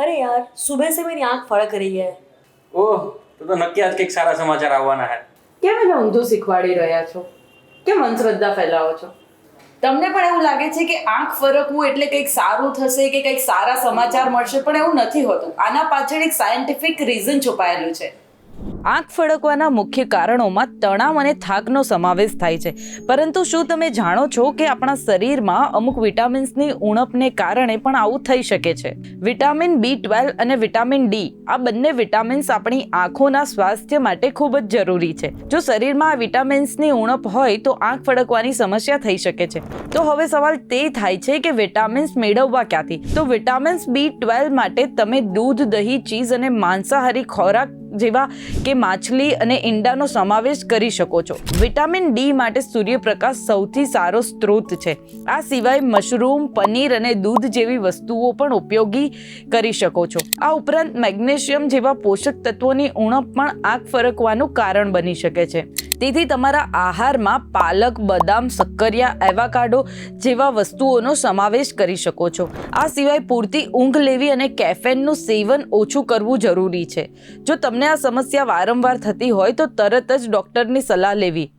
अरे यार सुबह से मेरी आंख फड़क रही है ઓહ તો તો નક્કી આજ કંઈક સારા સમાચાર આવવાના હે કેમ એને ઊંધું શીખવાડી રહ્યા છો કેમ અંધશ્રદ્ધા ફેલાવો છો તમને પણ એવું લાગે છે કે આંખ ફરકવું એટલે કંઈક સારું થશે કે કંઈક સારા સમાચાર મળશે પણ એવું નથી હોતું આના પાછળ એક સાયન્ટિફિક રીઝન છુપાયેલું છે આંખ ફડકવાના મુખ્ય કારણોમાં તણાવ અને થાકનો સમાવેશ થાય છે. પરંતુ શું તમે જાણો છો કે આપણા શરીરમાં અમુક વિટામિન્સની ઉણપને કારણે પણ આવું થઈ શકે છે? વિટામિન બી ટ્વેલ્વ અને વિટામિન ડી આ બંને વિટામિન્સ આપણી આંખોના સ્વાસ્થ્ય માટે ખૂબ જ જરૂરી છે. જો શરીરમાં આ વિટામિન્સની ઉણપ હોય તો આંખ ફડકવાની સમસ્યા થઈ શકે છે. તો હવે સવાલ તે થાય છે કે વિટામિન્સ મેળવવા ક્યાંથી? તો વિટામિન્સ બી ટ્વેલ્વ માટે તમે દૂધ, દહીં, ચીઝ અને માંસાહારી ખોરાક જેવા કે માછલી અને ઈંડાનો સમાવેશ કરી શકો છો. વિટામિન ડી માટે સૂર્યપ્રકાશ સૌથી સારો સ્ત્રોત છે. આ સિવાય મશરૂમ, પનીર અને દૂધ જેવી વસ્તુઓ પણ ઉપયોગી કરી શકો છો. આ ઉપરાંત મેગ્નેશિયમ જેવા પોષક તત્વોની ઉણપ પણ આંખ ફરકવાનું કારણ બની શકે છે. તેથી તમારા આહારમાં પાલક, બદામ, શક્કરિયા, એવાકાડો જેવા વસ્તુઓનો સમાવેશ કરી શકો છો. આ સિવાય પૂરતી ઊંઘ લેવી અને કેફેનનું સેવન ઓછું કરવું જરૂરી છે. જો તમને આ સમસ્યા વારંવાર થતી હોય તો તરત જ ડૉક્ટરની સલાહ લેવી.